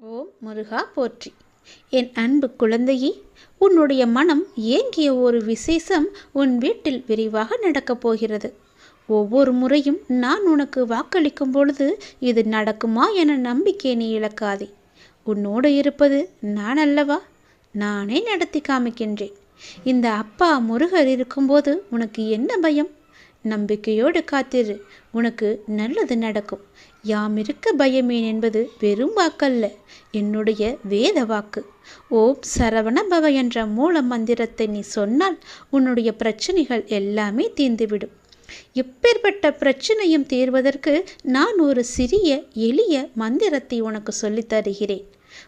ஓம் முருகா போற்றி. என் அன்பு குழந்தையே உன்னுடைய மனம் ஏங்கிய ஒரு விசேஷம் உன் வீட்டில் விரிவாக நடக்கப் போகிறது. ஒவ்வொரு முறையும் நான் உனக்கு வாக்களிக்கும் பொழுது இது நடக்குமா என நம்பிக்கை நீ இழக்காதே. உன்னோடு இருப்பது நான் அல்லவா? நானே நடத்தி காமிக்கின்றேன். இந்த அப்பா முருகர் இருக்கும்போது உனக்கு என்ன பயம்? நம்பிக்கையோடு காத்திரு. உனக்கு நல்லது நடக்கும். யாம் இருக்க பயமேன் என்பது வெறும் வாக்கல்ல. என்னுடைய வேத வாக்கு. ஓம் சரவண பவ என்ற மூல மந்திரத்தை நீ சொன்னால் உன்னுடைய பிரச்சனைகள் எல்லாமே தீர்ந்துவிடும். எப்பேற்பட்ட பிரச்சனையும் தீர்வதற்கு நான் ஒரு சிறிய எளிய மந்திரத்தை உனக்கு சொல்லித் தருகிறேன்.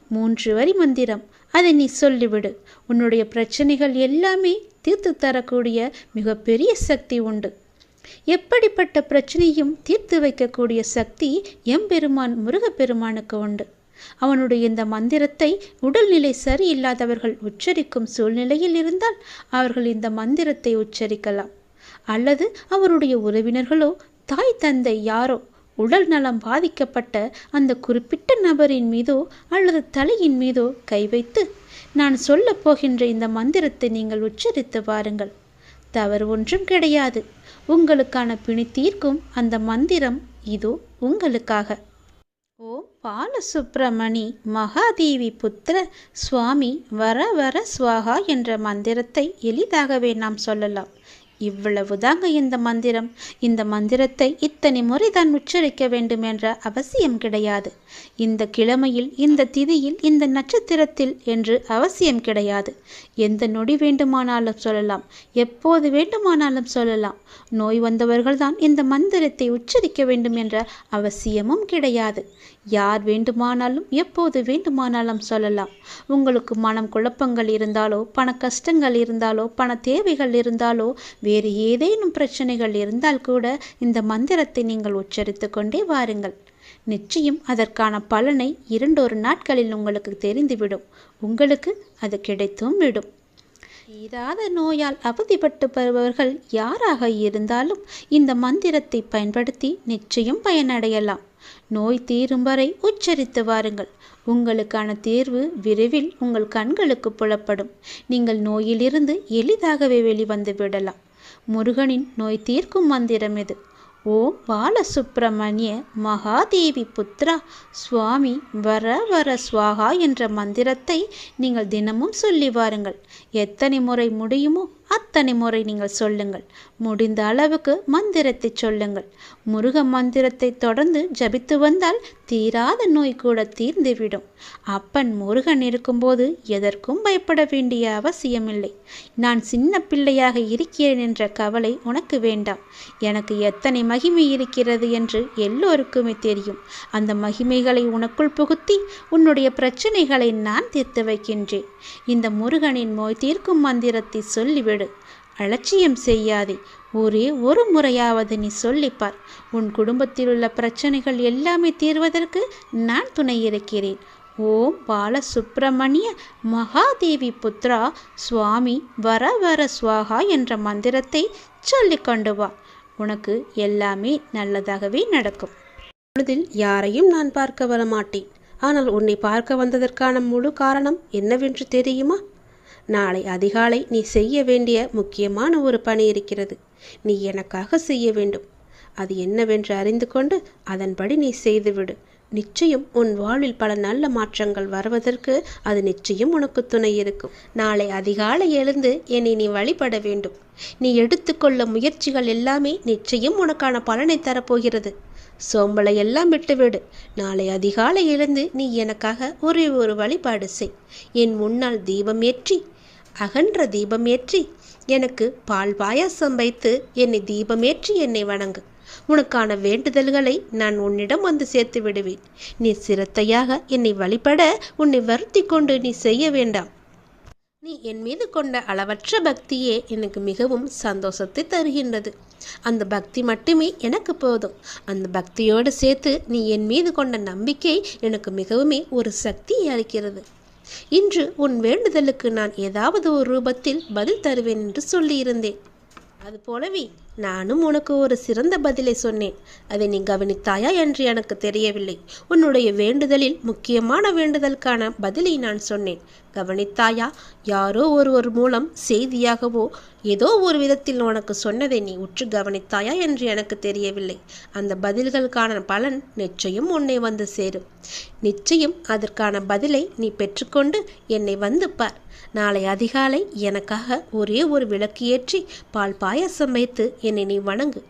மூன்று வரி மந்திரம். அதை நீ சொல்லிவிடு. உன்னுடைய பிரச்சனைகள் எல்லாமே தீர்த்து தரக்கூடிய மிகப்பெரிய சக்தி உண்டு. எப்படிப்பட்ட பிரச்சனையும் தீர்த்து வைக்கக்கூடிய சக்தி எம்பெருமான் முருகப்பெருமானுக்கு உண்டு. அவனுடைய இந்த மந்திரத்தை உடல்நிலை சரியில்லாதவர்கள் உச்சரிக்கும் சூழ்நிலையில் இருந்தால் அவர்கள் இந்த மந்திரத்தை உச்சரிக்கலாம். அல்லது அவருடைய உறவினர்களோ தாய் தந்தை யாரோ உடல் நலம் பாதிக்கப்பட்ட அந்த குறிப்பிட்ட நபரின் மீதோ அல்லது தலையின் மீதோ கை வைத்து நான் சொல்லப் போகின்ற இந்த மந்திரத்தை நீங்கள் உச்சரித்து பாருங்கள் தவறு ஒன்றும் கிடையாது. உங்களுக்கான பிணி தீர்க்கும் அந்த மந்திரம் இதோ உங்களுக்காக. ஓம் பாலசுப்ரமணி மகாதேவி புத்திர சுவாமி வர வர ஸ்வாகா என்ற மந்திரத்தை எளிதாகவே நாம் சொல்லலாம். இவ்வளவுதாங்க இந்த மந்திரம். இந்த மந்திரத்தை இத்தனை முறை தான் உச்சரிக்க வேண்டும் என்ற அவசியம் கிடையாது. இந்த கிழமையில் இந்த திதியில் இந்த நட்சத்திரத்தில் என்று அவசியம் கிடையாது. எந்த நொடி வேண்டுமானாலும் சொல்லலாம். எப்போது வேண்டுமானாலும் சொல்லலாம். நோய் வந்தவர்கள் தான் இந்த மந்திரத்தை உச்சரிக்க வேண்டும் என்ற அவசியமும் கிடையாது. யார் வேண்டுமானாலும் எப்போது வேண்டுமானாலும் சொல்லலாம். உங்களுக்கு மனம் குழப்பங்கள் இருந்தாலோ பண கஷ்டங்கள் இருந்தாலோ பண தேவைகள் இருந்தாலோ வேறு ஏதேனும் பிரச்சனைகள் இருந்தால் கூட இந்த மந்திரத்தை நீங்கள் உச்சரித்து கொண்டே வாருங்கள். நிச்சயம் அதற்கான பலனை இரண்டொரு நாட்களில் உங்களுக்கு தெரிந்துவிடும். உங்களுக்கு அது கிடைத்தும் விடும். தீராத நோயால் அவதிப்பட்டு வருபவர்கள் யாராக இருந்தாலும் இந்த மந்திரத்தை பயன்படுத்தி நிச்சயம் பயனடையலாம். நோய் தீரும் வரை உச்சரித்து வாருங்கள். உங்களுக்கான தேர்வு விரைவில் உங்கள் கண்களுக்கு புலப்படும். நீங்கள் நோயிலிருந்து எளிதாகவே வெளிவந்து விடலாம். முருகனின் நோய் தீர்க்கும் மந்திரம் இது. ஓம் பாலசுப்பிரமணிய மகாதேவி புத்ரா சுவாமி வர வர சுவாகா என்ற மந்திரத்தை நீங்கள் தினமும் சொல்லி வாருங்கள். எத்தனை முறை முடியுமோ அத்தனை முறை நீங்கள் சொல்லுங்கள். முடிந்த அளவுக்கு மந்திரத்தை சொல்லுங்கள். முருக மந்திரத்தை தொடர்ந்து ஜபித்து வந்தால் தீராத நோய் கூட தீர்ந்துவிடும். அப்பன் முருகன் இருக்கும்போது எதற்கும் பயப்பட வேண்டிய அவசியமில்லை. நான் சின்ன பிள்ளையாக இருக்கிறேன் என்ற கவலை உனக்கு வேண்டாம். எனக்கு எத்தனை மகிமை இருக்கிறது என்று எல்லோருக்குமே தெரியும். அந்த மகிமைகளை உனக்குள் புகுத்தி உன்னுடைய பிரச்சனைகளை நான் தீர்த்து வைக்கின்றேன். இந்த முருகனின் நோய் தீர்க்கும் மந்திரத்தை சொல்லிவிடு. அலட்சியம் செய்யாதே. ஒரே ஒரு முறையாவது நீ சொல்லிப்பார். உன் குடும்பத்தில் உள்ள பிரச்சனைகள் எல்லாமே தீர்வதற்கு நான் துணை இருக்கிறேன். ஓம் பாலசுப்பிரமணிய மகாதேவி புத்ரா சுவாமி வர வர சுவாகா என்ற மந்திரத்தை சொல்லிக் கொண்டு வா. உனக்கு எல்லாமே நல்லதாகவே நடக்கும். பொழுதில் யாரையும் நான் பார்க்க வரமாட்டேன். ஆனால் உன்னை பார்க்க வந்ததற்கான முழு காரணம் என்னவென்று தெரியுமா? நாளை அதிகாலை நீ செய்ய வேண்டிய முக்கியமான ஒரு பணி இருக்கிறது. நீ எனக்காக செய்ய வேண்டும். அது என்னவென்று அறிந்து கொண்டு அதன்படி நீ செய்துவிடு. நிச்சயம் உன் வாழ்வில் பல நல்ல மாற்றங்கள் வருவதற்கு அது நிச்சயம் உனக்கு துணை இருக்கும். நாளை அதிகாலை எழுந்து என்னை நீ வழிபட வேண்டும். நீ எடுத்துக்கொள்ள முயற்சிகள் எல்லாமே நிச்சயம் உனக்கான பலனை தரப்போகிறது. சோம்பலை எல்லாம் விட்டுவிடு. நாளை அதிகாலை எழுந்து நீ எனக்காக ஒரே ஒரு வழிபாடு செய். என் முன்னால் தீபம் ஏற்றி அகன்ற தீபம் ஏற்றி எனக்கு பால் பாயாசம் வைத்து என்னை தீபமேற்றி என்னை வணங்கு. உனக்கான வேண்டுதல்களை நான் உன்னிடம் வந்து சேர்த்து விடுவேன். நீ சிரத்தையாக என்னை வழிபட உன்னை வருத்தி கொண்டு நீ செய்ய வேண்டாம். நீ என் மீது கொண்ட அளவற்ற பக்தியே எனக்கு மிகவும் சந்தோஷத்தை தருகின்றது. அந்த பக்தி மட்டுமே எனக்கு போதும். அந்த பக்தியோடு சேர்த்து நீ என் மீது கொண்ட நம்பிக்கை எனக்கு மிகவுமே ஒரு சக்தியை அளிக்கிறது. இன்று உன் வேண்டுதலுக்கு நான் ஏதாவது ஒரு ரூபத்தில் பதில் தருவேன் என்று சொல்லியிருந்தேன். அது போலவே நானும் உனக்கு ஒரு சிறந்த பதிலை சொன்னேன். அதை நீ கவனித்தாயா என்று எனக்கு தெரியவில்லை. உன்னுடைய வேண்டுதலில் முக்கியமான வேண்டுதலுக்கான பதிலை நான் சொன்னேன். கவனித்தாயா? யாரோ ஒருவர் மூலம் செய்தியாகவோ ஏதோ ஒரு விதத்தில் உனக்கு சொன்னதை நீ உற்று கவனித்தாயா என்று எனக்கு தெரியவில்லை. அந்த பதில்களுக்கான பலன் நிச்சயம் உன்னை வந்து சேரும். நிச்சயம் அதற்கான பதிலை நீ பெற்றுக்கொண்டு என்னை வந்து பார். நாளை அதிகாலை எனக்காக ஒரே ஒரு விளக்கு ஏற்றி பால் பாயசம் வைத்து என்னை நீ வணங்கு.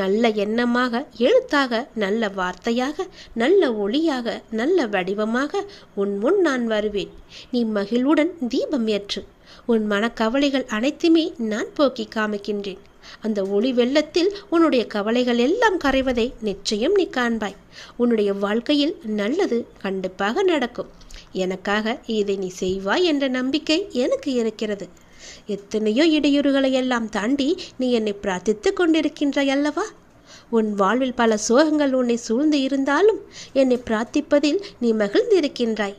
நல்ல எண்ணமாக எழுத்தாக நல்ல வார்த்தையாக நல்ல ஒளியாக நல்ல வடிவமாக உன் முன் நான் வருவேன். நீ மகிழ் மகிழ்வுடன் தீபம் ஏற்று. உன் மனக்கவலைகள் அனைத்துமே நான் போக்கி காமிக்கின்றேன். அந்த ஒளி வெள்ளத்தில் உன்னுடைய கவலைகள் எல்லாம் கரைவதை நிச்சயம் நீ காண்பாய். உன்னுடைய வாழ்க்கையில் நல்லது கண்டிப்பாக நடக்கும். எனக்காக இதை நீ செய்வாய் என்ற நம்பிக்கை எனக்கு இருக்கிறது. எத்தனையோ இடையூறுகளை எல்லாம் தாண்டி நீ என்னை பிரார்த்தித்து கொண்டிருக்கின்றாய் அல்லவா? உன் வாழ்வில் பல சோகங்கள் உன்னை சூழ்ந்து இருந்தாலும் என்னை பிரார்த்திப்பதில் நீ மகிழ்ந்திருக்கின்றாய்.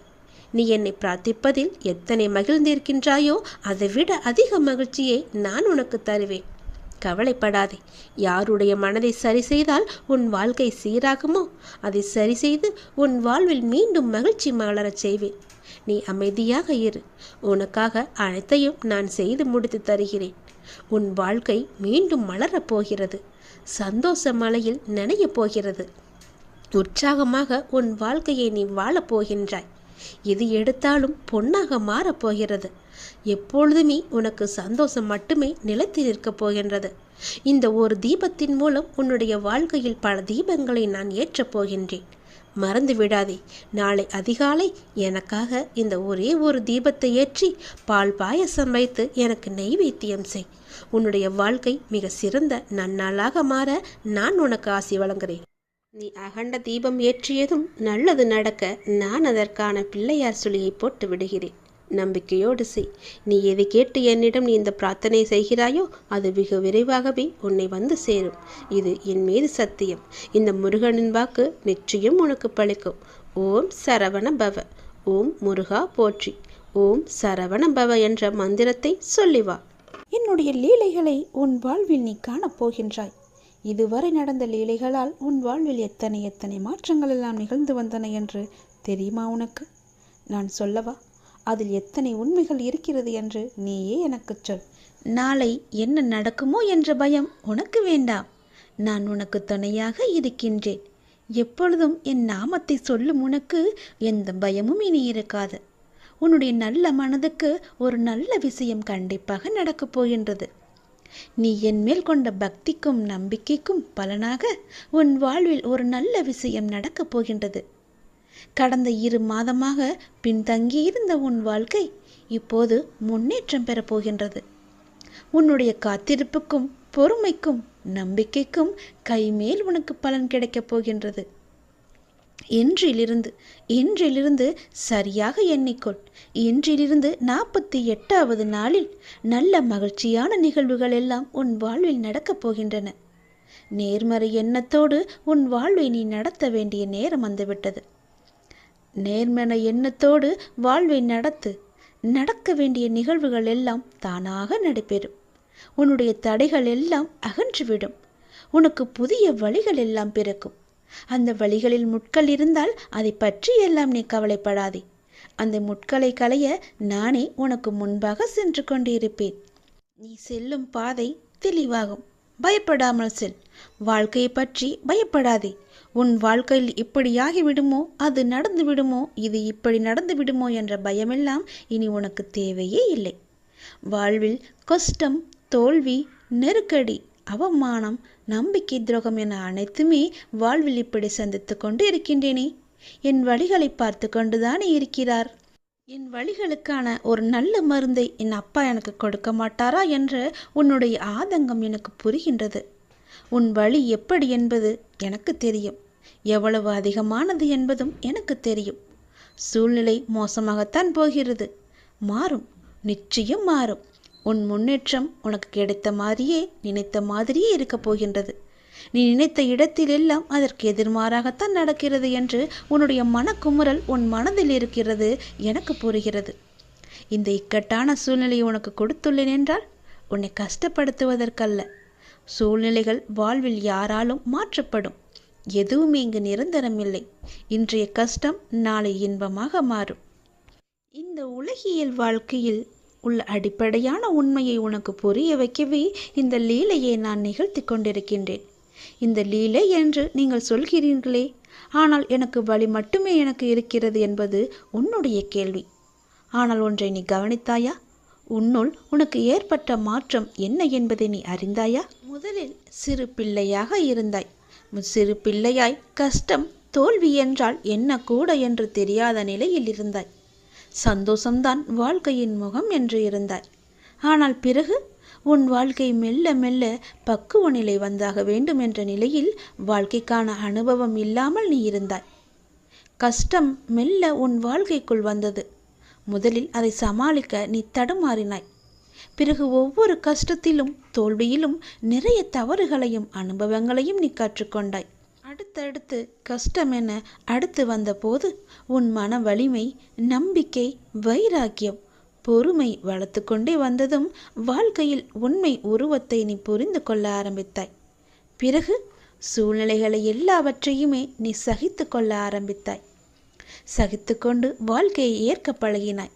நீ என்னை பிரார்த்திப்பதில் எத்தனை மகிழ்ந்திருக்கின்றாயோ அதைவிட அதிக மகிழ்ச்சியை நான் உனக்கு தருவேன். கவலைப்படாதே. யாருடைய மனதை சரி செய்தால் உன் வாழ்க்கை சீராகுமோ? அதை சரி செய்து உன் வாழ்வில் மீண்டும் மகிழ்ச்சி மலரச் செய்வேன். நீ அமைதியாக இரு. உனக்காக அனைத்தையும் நான் செய்து முடித்து தருகிறேன். உன் வாழ்க்கை மீண்டும் மலரப் போகிறது. சந்தோஷ மலையில் நனையப் போகிறது. உற்சாகமாக உன் வாழ்க்கையை நீ வாழப் போகின்றாய். எது எடுத்தாலும் பொன்னாக மாறப் போகிறது. எப்பொழுதுமே உனக்கு சந்தோஷம் மட்டுமே நிலைத்து நிற்கப் போகின்றது. இந்த ஒரு தீபத்தின் மூலம் உன்னுடைய வாழ்க்கையில் பல தீபங்களை நான் ஏற்றப் போகின்றேன். மறந்து விடாதே. நாளை அதிகாலை எனக்காக இந்த ஒரே ஒரு தீபத்தை ஏற்றி பால் பாயசம் வைத்து எனக்கு நெய்வேத்தியம் செய். உன்னுடைய வாழ்க்கை மிக சிறந்த நன்னாளாக மாற நான் உனக்கு ஆசி வழங்குகிறேன் நீ அகண்ட தீபம் ஏற்றியதும் நல்லது நடக்க நான் அதற்கான பிள்ளையார் சுழியை போட்டு விடுகிறேன். நம்பிக்கையோடு செய். நீ எதை கேட்டு என்னிடம் நீ இந்த பிரார்த்தனை செய்கிறாயோ அது வெகு விரைவாகவே உன்னை வந்து சேரும். இது என் மீது சத்தியம். இந்த முருகனின் வாக்கு நிச்சயம் உனக்கு பழிக்கும். ஓம் சரவண பவ. ஓம் முருகா போற்றி. ஓம் சரவண பவ என்ற மந்திரத்தை சொல்லி வா. என்னுடைய லீலைகளை உன் வாழ்வில் நீ காணப் போகின்றாய். இதுவரை நடந்த லீலைகளால் உன் வாழ்வில் எத்தனை எத்தனை மாற்றங்கள் எல்லாம் நிகழ்ந்து வந்தன என்று தெரியுமா உனக்கு? நான் சொல்லவா அதில் எத்தனை உண்மைகள் இருக்கிறது என்று நீயே எனக்குச் சொல். நாளை என்ன நடக்குமோ என்ற பயம் உனக்கு வேண்டாம் நான் உனக்கு துணையாக இருக்கின்றேன். எப்பொழுதும் என் நாமத்தை சொல்லும் உனக்கு எந்த பயமும் இனி இருக்காது. உன்னுடைய நல்ல மனதுக்கு ஒரு நல்ல விஷயம் கண்டிப்பாக நடக்கப் போகின்றது. நீ என் மேல் கொண்ட பக்திக்கும் நம்பிக்கைக்கும் பலனாக உன் வாழ்வில் ஒரு நல்ல விஷயம் நடக்கப் போகின்றது. கடந்த இரு மாதமாக பின்தங்கியிருந்த உன் வாழ்க்கை இப்போது முன்னேற்றம் பெறப் போகின்றது. உன்னுடைய காத்திருப்புக்கும் பொறுமைக்கும் நம்பிக்கைக்கும் கைமேல் உனக்கு பலன் கிடைக்கப் போகின்றது. இன்றிலிருந்து இன்றிலிருந்து சரியாக எண்ணிக்கொள். இன்றிலிருந்து நாற்பத்தி எட்டாவது நாளில் நல்ல மகிழ்ச்சியான நிகழ்வுகள் எல்லாம் உன் வாழ்வில் நடக்கப் போகின்றன. நேர்மறை எண்ணத்தோடு உன் வாழ்வை நீ நடத்த வேண்டிய நேரம் வந்துவிட்டது. நேர்மறை எண்ணத்தோடு வாழ்வை நடத்து நடக்க வேண்டிய நிகழ்வுகள் எல்லாம் தானாக நடைபெறும். உன்னுடைய தடைகள் எல்லாம் அகன்றுவிடும். உனக்கு புதிய வழிகள் எல்லாம் பிறக்கும். அந்த வழிகளில் முட்கள் இருந்தால் அதை பற்றி எல்லாம் நீ கவலைப்படாதே. அந்த முட்களை களைய நானே உனக்கு முன்பாக சென்று கொண்டிருப்பேன். நீ செல்லும் பாதை தெளிவாகும். பயப்படாமல் செல். வாழ்க்கையை பற்றி பயப்படாதே. உன் வாழ்க்கையில் இப்படியாகி விடுமோ அது நடந்து விடுமோ இது இப்படி நடந்து விடுமோ என்ற பயமெல்லாம் இனி உனக்கு தேவையே இல்லை. வாழ்வில் கஷ்டம் தோல்வி நெருக்கடி அவமானம் நம்பிக்கை துரோகம் என அனைத்துமே வாழ்வில் இப்படி சந்தித்து கொண்டு இருக்கின்றேனே. என் வழிகளை பார்த்து கொண்டுதானே இருக்கிறார். என் வழிகளுக்கான ஒரு நல்ல மருந்தை என் அப்பா எனக்கு கொடுக்க மாட்டாரா என்று உன்னுடைய ஆதங்கம் எனக்கு புரிகின்றது. உன் வழி எப்படி என்பது எனக்கு தெரியும். எவ்வளவு அதிகமானது என்பதும் எனக்கு தெரியும். சூழ்நிலை மோசமாகத்தான் போகிறது. மாறும். நிச்சயம் மாறும். உன் முன்னேற்றம் உனக்கு கிடைத்த மாதிரியே நினைத்த மாதிரியே இருக்கப் போகின்றது. நீ நினைத்த இடத்தில் எல்லாம் அதற்கு எதிர்மாறாகத்தான் நடக்கிறது என்று உன்னுடைய மனக்குமுறல் உன் மனதில் இருக்கிறது எனக்கு புரிகிறது. இந்த இக்கட்டான சூழ்நிலையை உனக்கு கொடுத்துள்ளேன் என்றால் உன்னை கஷ்டப்படுத்துவதற்கல்ல. சூழ்நிலைகள் வாழ்வில் யாராலும் மாற்றப்படும். எதுவுமே இங்கு நிரந்தரமில்லை. இன்றைய கஷ்டம் நாளை இன்பமாக மாறும். இந்த உலகியல் வாழ்க்கையில் உள்ள அடிப்படையான உண்மையை உனக்கு புரிய வைக்கவே இந்த லீலையை நான் நிகழ்த்தி கொண்டிருக்கின்றேன். இந்த லீலை என்று நீங்கள் சொல்கிறீர்களே ஆனால் எனக்கு வழி மட்டுமே எனக்கு இருக்கிறது என்பது உன்னுடைய கேள்வி. ஆனால் ஒன்றை நீ கவனித்தாயா? உன்னுள் உனக்கு ஏற்பட்ட மாற்றம் என்ன என்பதை நீ அறிந்தாயா? முதலில் சிறு பிள்ளையாக இருந்தாய். சிறு பிள்ளையாய் கஷ்டம் தோல்வி என்றால் என்ன கூட என்று தெரியாத நிலையில் இருந்தாய். சந்தோஷம்தான் வாழ்க்கையின் முகம் என்று இருந்தாய் ஆனால் பிறகு உன் வாழ்க்கை மெல்ல மெல்ல பக்குவ நிலை வந்தாக வேண்டும் என்ற நிலையில் வாழ்க்கைக்கான அனுபவம் இல்லாமல் நீ இருந்தாய். கஷ்டம் மெல்ல உன் வாழ்க்கைக்குள் வந்தது. முதலில் அதை சமாளிக்க நீ தடுமாறினாய். பிறகு ஒவ்வொரு கஷ்டத்திலும் தோல்வியிலும் நிறைய தவறுகளையும் அனுபவங்களையும் நீ கற்றுக்கொண்டாய். அடுத்தடுத்து கஷ்டம் என அடுத்து வந்தபோது உன் மன வலிமை நம்பிக்கை வைராக்கியம் பொறுமை வளர்த்து கொண்டே வந்ததும் வாழ்க்கையில் உண்மை உருவத்தை நீ புரிந்து கொள்ள ஆரம்பித்தாய். பிறகு சூழ்நிலைகளை எல்லாவற்றையுமே நீ சகித்து கொள்ள ஆரம்பித்தாய். சகித்துக்கொண்டு வாழ்க்கையை ஏற்க பழகினாய்.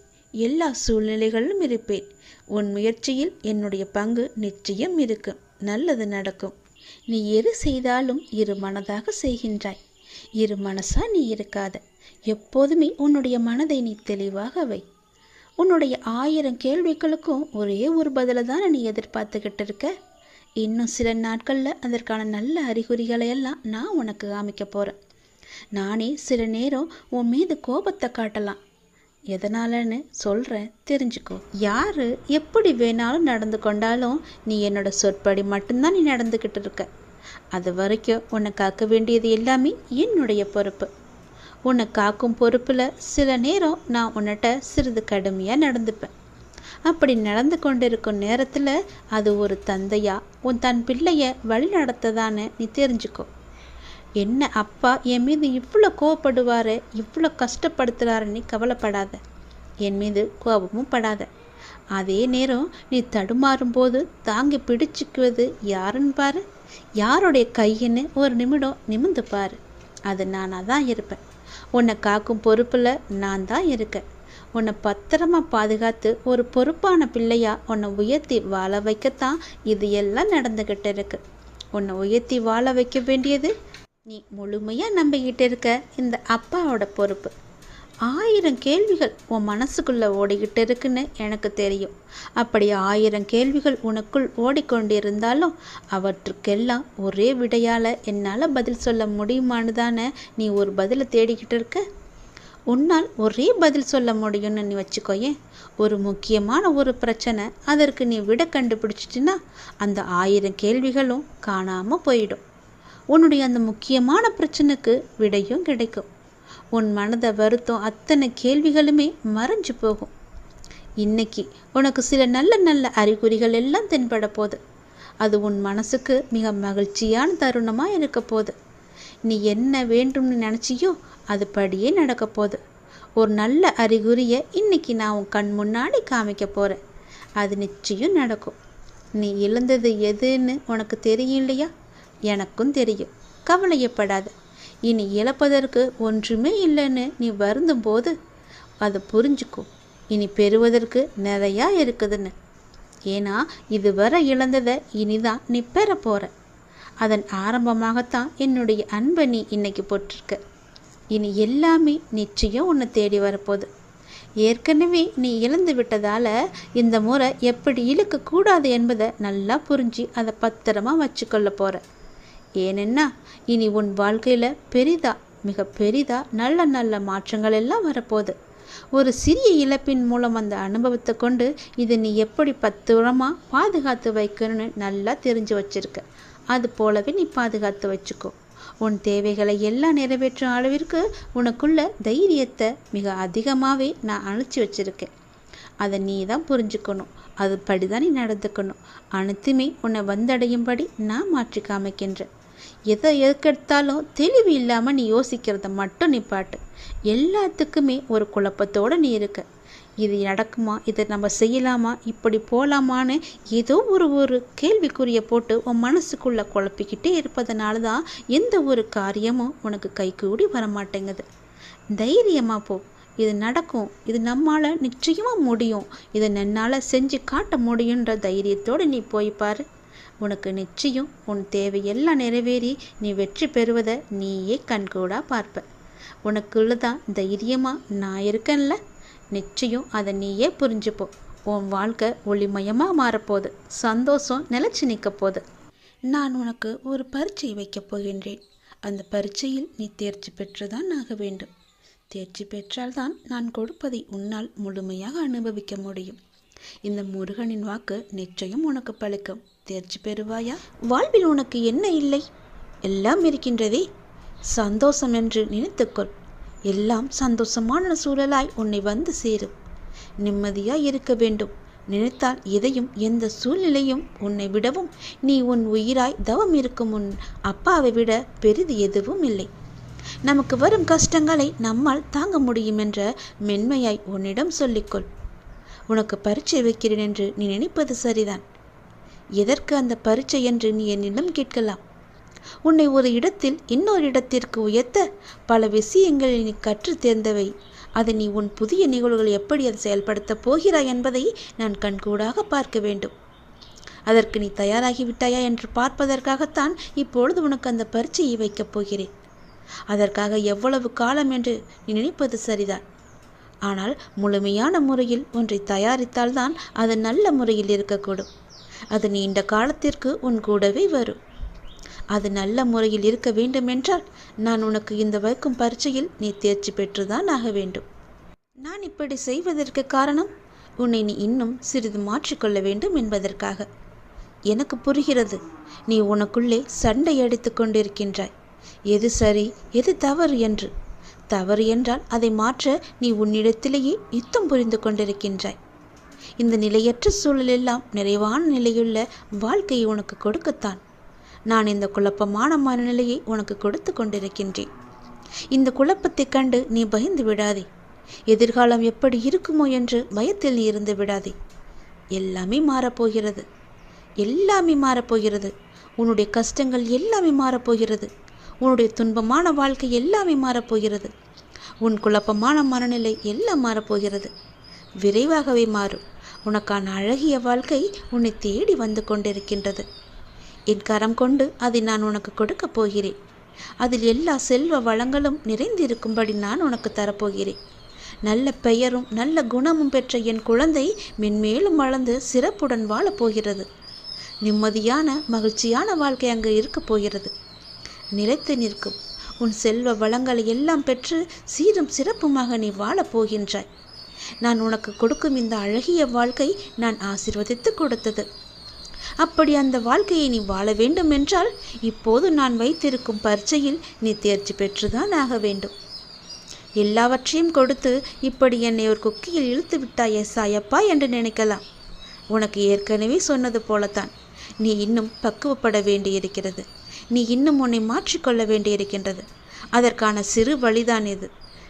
எல்லா சூழ்நிலைகளிலும் இருப்பேன். உன் முயற்சியில் என்னுடைய பங்கு நிச்சயம் இருக்கும். நல்லது நடக்கும். நீ எது செய்தாலும் இரு மனதாக செய்கின்றாய். இரு மனசா நீ இருக்காத. எப்போதுமே உன்னுடைய மனதை நீ தெளிவாக வை. உன்னுடைய ஆயிரம் கேள்விகளுக்கும் ஒரே ஒரு பதிலை தானே நீ எதிர்பார்த்துக்கிட்டு இருக்க? இன்னும் சில நாட்களில் அதற்கான நல்ல அறிகுறிகளை எல்லாம் நான் உனக்கு காமிக்க போகிறேன் நானே சில நேரம் உன் மீது கோபத்தை காட்டலாம். எதனாலன்னு சொல்கிறேன் தெரிஞ்சுக்கோ. யார் எப்படி வேணாலும் நடந்து கொண்டாலும் நீ என்னோட சொற்படி மட்டும்தான் நீ நடந்துக்கிட்டு இருக்க. அது வரைக்கும் உன்னை காக்க வேண்டியது எல்லாமே என்னுடைய பொறுப்பு. உன்னை காக்கும் பொறுப்பில் சில நேரம் நான் உன்னிட்ட சிறிது கடுமையாக நடந்துப்பேன். அப்படி நடந்து கொண்டிருக்கும் நேரத்தில் அது ஒரு தந்தையா உன் தன் பிள்ளைய வழி நடத்ததான்னு நீ தெரிஞ்சுக்கோ. என்ன அப்பா என் மீது இவ்வளோ கோவப்படுவார் இவ்வளோ கஷ்டப்படுத்துகிறாருன்னு நீ கவலைப்படாத. என் மீது கோபமும் படாத. அதே நேரம் நீ தடுமாறும் போது தாங்கி பிடிச்சிக்குவது யாருன்னு பாரு. யாருடைய கையின்னு ஒரு நிமிடம் நிமிந்து பாரு. அது நானாக தான் இருப்பேன். உன்னை காக்கும் பொறுப்பில் நான் தான் இருக்கேன். உன்னை பத்திரமா பாதுகாத்து ஒரு பொறுப்பான பிள்ளையா உன்னை உயர்த்தி வாழ வைக்கத்தான் இது எல்லாம் நடந்துக்கிட்டு இருக்கு. உன்னை உயர்த்தி வாழ வைக்க வேண்டியது நீ முழுமையாக நம்பிக்கிட்டு இருக்க இந்த அப்பாவோட பொறுப்பு. ஆயிரம் கேள்விகள் உன் மனசுக்குள்ளே ஓடிக்கிட்டு இருக்குன்னு எனக்கு தெரியும். அப்படி ஆயிரம் கேள்விகள் உனக்குள் ஓடிக்கொண்டிருந்தாலும் அவற்றுக்கெல்லாம் ஒரே விடையால் என்னால் பதில் சொல்ல முடியுமான்னு தானே நீ ஒரு பதிலை தேடிக்கிட்டு இருக்க உன்னால் ஒரே பதில் சொல்ல முடியும்னு நீ வச்சுக்கோயேன் ஒரு முக்கியமான ஒரு பிரச்சனை அதற்கு நீ விட கண்டுபிடிச்சிட்டின்னா அந்த ஆயிரம் கேள்விகளும் காணாமல் போயிடும். உன்னுடைய அந்த முக்கியமான பிரச்சனைக்கு விடையும் கிடைக்கும். உன் மனதை வருத்தம் அத்தனை கேள்விகளுமே மறைஞ்சு போகும். இன்னைக்கு உனக்கு சில நல்ல நல்ல அறிகுறிகள் எல்லாம் தென்பட போகுது. அது உன் மனசுக்கு மிக மகிழ்ச்சியான தருணமாக இருக்க போகுது. நீ என்ன வேண்டும்னு நினச்சியோ அது படியே நடக்க போகுது. ஒரு நல்ல அறிகுறியை இன்னைக்கு நான் உன் கண் முன்னாடி காமிக்க போகிறேன் அது நிச்சயம் நடக்கும். நீ இழந்தது எதுன்னு உனக்கு தெரியும் இல்லையா? எனக்கும் தெரியும். கவலையப்படாத. இனி இழப்பதற்கு ஒன்றுமே இல்லைன்னு நீ வருந்தும் போது அதை புரிஞ்சுக்கும். இனி பெறுவதற்கு நிறையா இருக்குதுன்னு. ஏன்னா இதுவரை இழந்ததை இனிதான் நீ பெற போற. அதன் ஆரம்பமாகத்தான் என்னுடைய அன்பை நீ இன்னைக்கு போட்டிருக்க. இனி எல்லாமே நிச்சயம் உன்னை தேடி வரப்போகுது. ஏற்கனவே நீ இழந்து விட்டதால இந்த முறை எப்படி இழுக்கக்கூடாது என்பதை நல்லா புரிஞ்சு அதை பத்திரமா வச்சுக்கொள்ள போகிற ஏனென்னா இனி உன் வாழ்க்கையில் பெரிதா மிக பெரிதா நல்ல நல்ல மாற்றங்கள் எல்லாம் வரப்போகுது. ஒரு சிறிய இழப்பின் மூலம் அந்த அனுபவத்தை கொண்டு இதை நீ எப்படி பத்திரமாக பாதுகாத்து வைக்கணும்னு நல்லா தெரிஞ்சு வச்சிருக்க. அது போலவே நீ பாதுகாத்து வச்சுக்கோ. உன் தேவைகளை எல்லாம் நிறைவேற்றும் அளவிற்கு உனக்குள்ள தைரியத்தை மிக அதிகமாகவே நான் அனுப்பிச்சி வச்சிருக்கேன். அதை நீ தான் புரிஞ்சுக்கணும். அது படிதான் நீ நடந்துக்கணும். அனைத்துமே உன்னை வந்தடையும்படி நான் மாற்றி காமிக்கின்றேன். எதை எதுக்கெடுத்தாலும் தெளிவு இல்லாமல் நீ யோசிக்கிறத மட்டும் நிப்பாட்டு எல்லாத்துக்குமே ஒரு குழப்பத்தோடு நீ இருக்க. இது நடக்குமா? இதை நம்ம செய்யலாமா? இப்படி போகலாமான்னு ஏதோ ஒரு ஒரு கேள்விக்குறியை போட்டு உன் மனசுக்குள்ளே குழப்பிக்கிட்டே இருப்பதனால தான் எந்த ஒரு காரியமும் உனக்கு கைகூடி வர மாட்டேங்குது தைரியமாக போ. இது நடக்கும். இது நம்மால் நிச்சயமாக முடியும். இதை நன்னால் செஞ்சு காட்ட முடியுன்ற தைரியத்தோடு நீ போய் பாரு. உனக்கு நிச்சயம் உன் தேவையெல்லாம் நிறைவேறி நீ வெற்றி பெறுவதை நீயே கண்கூடா பார்ப்ப. உனக்குள்ளதான் தைரியமா நான் இருக்கேன்ல? நிச்சயம் அதை நீயே புரிஞ்சுப்போ. உன் வாழ்க்கை ஒளிமயமாக மாறப்போகுது. சந்தோஷம் நிலச்சி நிற்க போகுது நான் உனக்கு ஒரு பரீட்சை வைக்கப் போகின்றேன். அந்த பரீட்சையில் நீ தேர்ச்சி பெற்றுதான் ஆக வேண்டும். தேர்ச்சி பெற்றால்தான் நான் கொடுப்பதை உன்னால் முழுமையாக அனுபவிக்க முடியும். இந்த முருகனின் வாக்கு நிச்சயம் உனக்கு பழிக்கும். தேர்ச்சி பெறுவாயா? வாழ்வில் உனக்கு என்ன இல்லை? எல்லாம் இருக்கின்றதே. சந்தோஷம் என்று நினைத்துக்கொள். எல்லாம் சந்தோஷமான சூழலாய் உன்னை வந்து சேரும். நிம்மதியாய் இருக்க வேண்டும். நினைத்தால் எதையும் எந்த சூழ்நிலையும் உன்னை விடவும் நீ உன் உயிராய் தவம் இருக்கும் உன் அப்பாவை விட பெரிது எதுவும் இல்லை. நமக்கு வரும் கஷ்டங்களை நம்மால் தாங்க முடியும் என்ற மென்மையாய் உன்னிடம் சொல்லிக்கொள். உனக்கு பரீட்சை வைக்கிறேன் என்று நீ நினைப்பது சரிதான். எதற்கு அந்த பரீட்சை என்று நீ என்னிடம் கேட்கலாம்? உன்னை ஒரு இடத்தில் இன்னொரு இடத்திற்கு உயர்த்த பல விஷயங்களை நீ கற்றுத் தேர்ந்தவை. அதை நீ உன் புதிய நிகழ்வுகள் எப்படி அதை செயல்படுத்தப் போகிறாய் என்பதை நான் கண்கூடாக பார்க்க வேண்டும். அதற்கு நீ தயாராகிவிட்டாயா என்று பார்ப்பதற்காகத்தான் இப்பொழுது உனக்கு அந்த பரீட்சையை வைக்கப் போகிறேன். அதற்காக எவ்வளவு காலம் என்று நீ நினைப்பது சரிதான். ஆனால் முழுமையான முறையில் ஒன்றை தயாரித்தால்தான் அது நல்ல முறையில் இருக்கக்கூடும். அது நீண்ட காலத்திற்கு உன் கூடவே வரும். அது நல்ல முறையில் இருக்க வேண்டுமென்றால் நான் உனக்கு இந்த வைக்கும் பரீட்சையில் நீ தேர்ச்சி பெற்றுதான் ஆக வேண்டும். நான் இப்படி செய்வதற்கு காரணம் உன்னை நீ இன்னும் சிறிது மாற்றிக்கொள்ள வேண்டும் என்பதற்காக. எனக்கு புரிகிறது நீ உனக்குள்ளே சண்டை அடித்து கொண்டிருக்கின்றாய். எது சரி எது தவறு என்று. தவறு என்றால் அதை மாற்ற நீ உன்னிடத்திலேயே யுத்தம் புரிந்து கொண்டிருக்கின்றாய். இந்த நிலையற்ற சூழலெல்லாம் நிறைவான நிலையுள்ள வாழ்க்கையை உனக்கு கொடுக்கத்தான். நான் இந்த குழப்பமான மனநிலையை உனக்கு கொடுத்து கொண்டிருக்கின்றேன். இந்த குழப்பத்தைக் கண்டு நீ பயந்து விடாதே. எதிர்காலம் எப்படி இருக்குமோ என்று பயத்தில் நீ இருந்து விடாதே. எல்லாமே மாறப்போகிறது. எல்லாமே மாறப்போகிறது. உன்னுடைய கஷ்டங்கள் எல்லாமே மாறப்போகிறது. உன்னுடைய துன்பமான வாழ்க்கை எல்லாமே மாறப்போகிறது. உன் குழப்பமான மனநிலை எல்லாம் மாறப்போகிறது. விரைவாகவே மாறும். உனக்கான அழகிய வாழ்க்கை உன்னை தேடி வந்து கொண்டிருக்கின்றது. என் கரம் கொண்டு அதை நான் உனக்கு கொடுக்கப் போகிறேன். அதில் எல்லா செல்வ வளங்களும் நிறைந்திருக்கும்படி நான் உனக்கு தரப்போகிறேன். நல்ல பெயரும் நல்ல குணமும் பெற்ற என் குழந்தை மென்மேலும் வளர்ந்து சிறப்புடன் வாழப் போகிறது. நிம்மதியான மகிழ்ச்சியான வாழ்க்கை அங்கு இருக்கப் போகிறது. நிலைத்து நிற்கும். உன் செல்வ வளங்களை எல்லாம் பெற்று சீரும் சிறப்புமாக நீ வாழப் போகின்றாய். நான் உனக்கு கொடுக்கும் இந்த அழகிய வாழ்க்கை நான் ஆசிர்வதித்து கொடுத்தது. அப்படி அந்த வாழ்க்கையை நீ வாழ வேண்டும் என்றால் இப்போது நான் வைத்திருக்கும் பரீட்சையில் நீ தேர்ச்சி பெற்றுதான் ஆக வேண்டும். எல்லாவற்றையும் கொடுத்து இப்படி என்னை ஒரு குக்கியில் இழுத்து விட்டாயே சாயப்பா என்று நினைக்கலாம். உனக்கு ஏற்கனவே சொன்னது போலத்தான். நீ இன்னும் பக்குவப்பட வேண்டியிருக்கிறது. நீ இன்னும் உன்னை மாற்றிக்கொள்ள வேண்டியிருக்கின்றது. அதற்கான சிறு வழிதான் இது.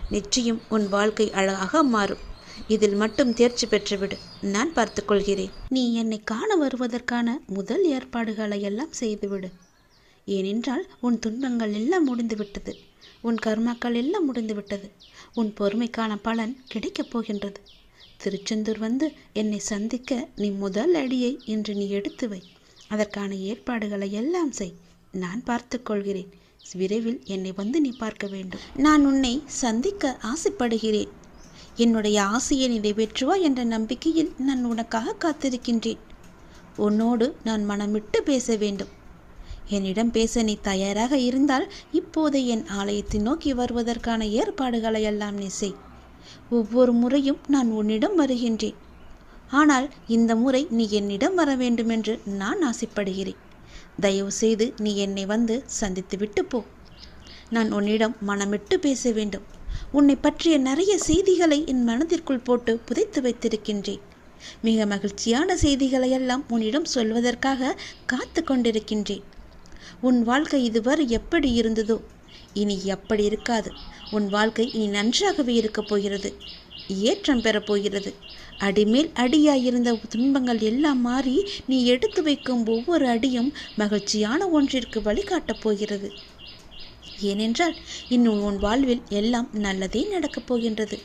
நிச்சயம் உன் வாழ்க்கை அழகாக மாறும். இதில் மட்டும் தேர்ச்சி பெற்றுவிடு. நான் பார்த்துக்கொள்கிறேன். நீ என்னை காண வருவதற்கான முதல் ஏற்பாடுகளை எல்லாம் செய்துவிடு. ஏனென்றால் உன் துன்பங்கள் எல்லாம் முடிந்துவிட்டது. உன் கர்மாக்கள் எல்லாம் முடிந்துவிட்டது. உன் பொறுமைக்கான பலன் கிடைக்கப் போகின்றது. திருச்செந்தூர் வந்து என்னை சந்திக்க நீ முதல் அடியை இன்று நீ எடுத்து வை. அதற்கான ஏற்பாடுகளை எல்லாம் செய். நான் பார்த்துக்கொள்கிறேன். விரைவில் என்னை வந்து நீ பார்க்க வேண்டும். நான் உன்னை சந்திக்க ஆசைப்படுகிறேன். என்னுடைய ஆசையை நிறைவேற்றுவா என்ற நம்பிக்கையில் நான் உனக்காக காத்திருக்கின்றேன். உன்னோடு நான் மனமிட்டு பேச வேண்டும். என்னிடம் பேச நீ தயாராக இருந்தால் இப்போது என் ஆலயத்தை நோக்கி வருவதற்கான ஏற்பாடுகளை எல்லாம் நீ செய். ஒவ்வொரு முறையும் நான் உன்னிடம் வருகின்றேன். ஆனால் இந்த முறை நீ என்னிடம் வர வேண்டும் என்று நான் ஆசைப்படுகிறேன். தயவு செய்து நீ என்னை வந்து சந்தித்துவிட்டு போ. நான் உன்னிடம் மனமிட்டு பேச வேண்டும். உன்னை பற்றிய நிறைய செய்திகளை என் மனதிற்குள் போட்டு புதைத்து வைத்திருக்கின்றேன். மிக மகிழ்ச்சியான செய்திகளை எல்லாம் உன்னிடம் சொல்வதற்காக காத்து கொண்டிருக்கின்றேன். உன் வாழ்க்கை இதுவரை எப்படி இருந்ததோ இனி எப்படி இருக்காது. உன் வாழ்க்கை இனி நன்றாகவே இருக்கப் போகிறது. ஏற்றம் பெறப்போகிறது அடிமேல் அடியாயிருந்த துன்பங்கள் எல்லாம் மாறி நீ எடுத்து வைக்கும் ஒவ்வொரு அடியும் மகிழ்ச்சியான ஒன்றிற்கு வழிகாட்டப் போகிறது. ஏனென்றால் இன்னும் உன் வாழ்வில் எல்லாம் நல்லதே நடக்கப் போகின்றது.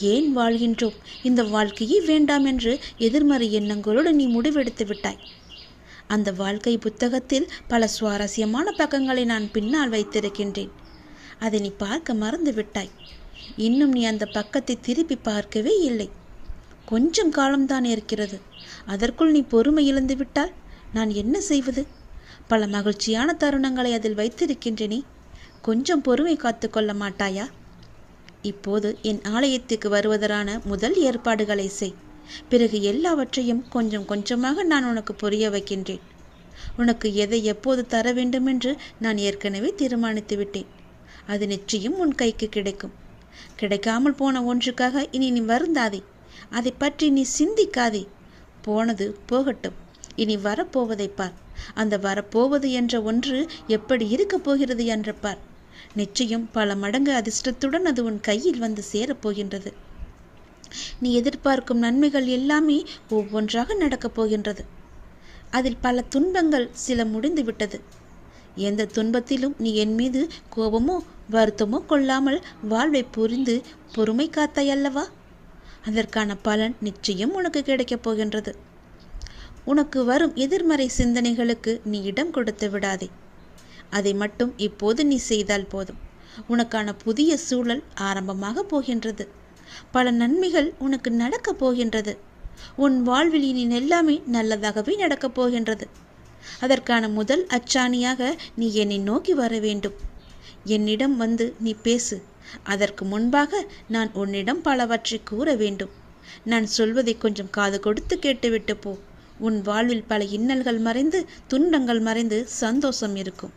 ஏன் வாழ்கின்றோம்? இந்த வாழ்க்கையே வேண்டாம் என்று எதிர்மறை எண்ணங்களோடு நீ முடிவெடுத்து விட்டாய். அந்த வாழ்க்கை புத்தகத்தில் பல சுவாரஸ்யமான பக்கங்களை நான் பின்னால் வைத்திருக்கின்றேன். அதை நீ பார்க்க மறந்து விட்டாய். இன்னும் நீ அந்த பக்கத்தை திருப்பி பார்க்கவே இல்லை. கொஞ்சம் காலம்தான் இருக்கிறது. அதற்குள் நீ பொறுமை இழந்து விட்டால் நான் என்ன செய்வது? பல மகிழ்ச்சியான தருணங்களை அதில் வைத்திருக்கின்றேனே. கொஞ்சம் பொறுமை காத்து கொள்ள மாட்டாயா? இப்போது என் ஆலயத்துக்கு வருவதற்கான முதல் ஏற்பாடுகளை செய். பிறகு எல்லாவற்றையும் கொஞ்சம் கொஞ்சமாக நான் உனக்கு புரிய வைக்கின்றேன். உனக்கு எதை எப்போது தர வேண்டுமென்று நான் ஏற்கனவே தீர்மானித்து விட்டேன். அது நிச்சயம் உன் கைக்கு கிடைக்கும். கிடைக்காமல் போன ஒன்றுக்காக இனி நீ வருந்தாதே. அதை பற்றி நீ சிந்திக்காதே. போனது போகட்டும். இனி வரப்போவதை பார். அந்த வரப்போவது என்ற ஒன்று எப்படி இருக்கப் போகிறது என்று பார். நிச்சயம் பல மடங்கு அதிர்ஷ்டத்துடன் அது உன் கையில் வந்து சேரப்போகின்றது. நீ எதிர்பார்க்கும் நன்மைகள் எல்லாமே ஒவ்வொன்றாக நடக்கப் போகின்றது. அதில் பல துன்பங்கள் சில முடிந்து விட்டது எந்த துன்பத்திலும் நீ என் மீது கோபமோ வருத்தமோ கொள்ளாமல் வாழ்வை புரிந்து பொறுமை காத்தாய் அல்லவா? அதற்கான பலன் நிச்சயம் உனக்கு கிடைக்கப் போகின்றது. உனக்கு வரும் எதிர்மறை சிந்தனைகளுக்கு நீ இடம் கொடுத்து விடாதே. அதை மட்டும் இப்போது நீ செய்தால் போதும். உனக்கான புதிய சூழல் ஆரம்பமாக போகின்றது. பல நன்மைகள் உனக்கு நடக்கப் போகின்றது. உன் வாழ்வில் இனி எல்லாமே நல்லதாகவே நடக்கப் போகின்றது. அதற்கான முதல் அச்சாணியாக நீ என்னை நோக்கி வர வேண்டும். என்னிடம் வந்து நீ பேசு. அதற்கு முன்பாக நான் உன்னிடம் பலவற்றை கூற வேண்டும். நான் சொல்வதை கொஞ்சம் காது கொடுத்து கேட்டுவிட்டு போ. உன் வாழ்வில் பல இன்னல்கள் மறைந்து துன்பங்கள் மறைந்து சந்தோஷம் இருக்கும்.